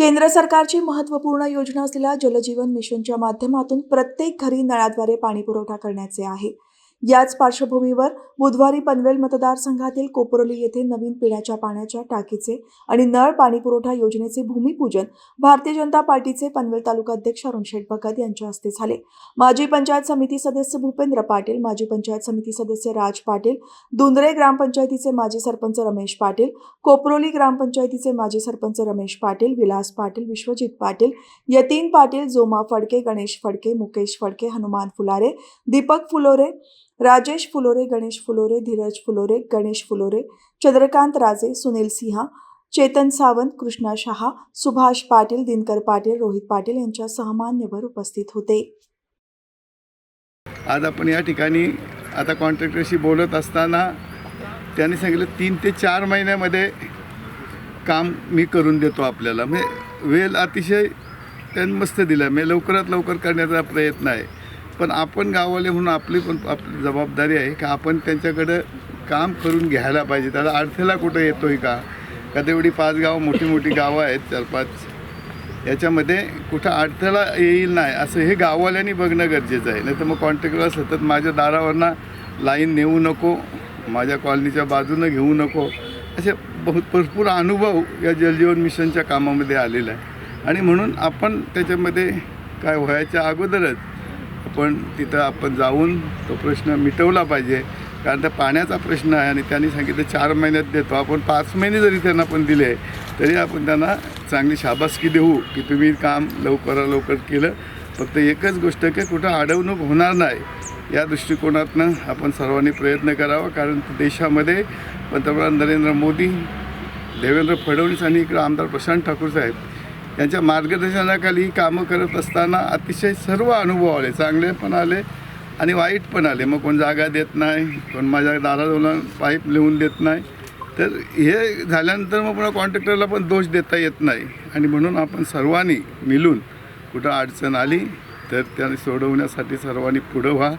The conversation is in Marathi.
केंद्र सरकारची महत्त्वपूर्ण योजना असलेल्या जलजीवन मिशनच्या माध्यमातून प्रत्येक घरी नळाद्वारे पाणी पुरवठा करण्याचे आहे. याच पार्श्वभूमीवर बुधवारी पनवेल मतदारसंघातील कोपरोली येथे नवीन पिण्याच्या पाण्याच्या टाकीचे आणि नळ पाणी पुरवठा योजनेचे भूमिपूजन भारतीय जनता पार्टीचे पनवेल तालुका अध्यक्ष अरुण शेठ भगत यांच्या हस्ते झाले. माजी पंचायत समिती सदस्य भूपेंद्र पाटील माजी पंचायत समिती सदस्य राज पाटील दुंदरे ग्रामपंचायतीचे माजी सरपंच रमेश पाटील कोपरोली ग्रामपंचायतीचे माजी सरपंच रमेश पाटील विलास पाटील विश्वजित पाटील यतीन पाटील जोमा फडके गणेश फडके मुकेश फडके हनुमान फुलारे दीपक फुलोरे राजेश फुलोरे गणेश फुलोरे धीरज फुलोरे गणेश फुलोरे चंद्रकांत राजे सुनील सिंहा चेतन सावंत कृष्णा शहा सुभाष पाटील दिनकर पाटील रोहित पाटील यांच्या मान्यवर उपस्थित होते. आज आपण या ठिकाणी आता कॉन्ट्रॅक्टरशी बोलत असताना त्यांनी सांगितलं तीन ते चार महिन्यामध्ये काम मी करून देतो आपल्याला. म्हणजे वेल अतिशय त्यांनी मस्त दिला. म्हणजे लवकरात लवकर करण्याचा प्रयत्न आहे. पण आपण गाववाले म्हणून आपली पण आपली जबाबदारी आहे का आपण त्यांच्याकडं काम करून घ्यायला पाहिजे. त्याला अडथळा कुठं येतो आहे का? का तेवढी पाच गावं मोठी मोठी गावं आहेत चार पाच? याच्यामध्ये कुठं अडथळा येईल नाही असं हे गाववाल्यांनी बघणं गरजेचं आहे. नाही तर मग कॉन्ट्रॅक्टरला सतत माझ्या दारावरनं लाईन नेऊ नको माझ्या कॉलनीच्या बाजूनं घेऊ नको. असे बहुत भरपूर अनुभव या जलजीवन मिशनच्या कामामध्ये आलेला आहे. आणि म्हणून आपण त्याच्यामध्ये काय व्हायच्या अगोदरच पण तिथं आपण जाऊन तो प्रश्न मिटवला पाहिजे. कारण त्या पाण्याचा प्रश्न आहे आणि त्यांनी सांगितलं चार महिन्यात देतो. आपण पाच महिने जरी त्यांना पण दिले तरी आपण त्यांना चांगली शाबासकी देऊ की तुम्ही काम लवकरात लवकर केलं. फक्त एकच गोष्ट की कुठं अडवणूक होणार नाही. या दृष्टिकोनातनं आपण सर्वांनी प्रयत्न करावा. कारण देशामध्ये पंतप्रधान नरेंद्र मोदी देवेंद्र फडणवीस आणि इकडं आमदार प्रशांत ठाकूर साहेब यांच्या मार्गदर्शनाखाली कामं करत असताना अतिशय सर्व अनुभव आले. चांगले पण आले आणि वाईट पण आले. मग कोण जागा देत नाही कोण माझ्या दाराजवळ पाईप लिहून देत नाही. तर हे झाल्यानंतर मग पुन्हा कॉन्ट्रॅक्टरला पण दोष देता येत नाही. आणि म्हणून आपण सर्वांनी मिळून कुठं अडचण आली तर त्या सोडवण्यासाठी सर्वांनी पुढं व्हा.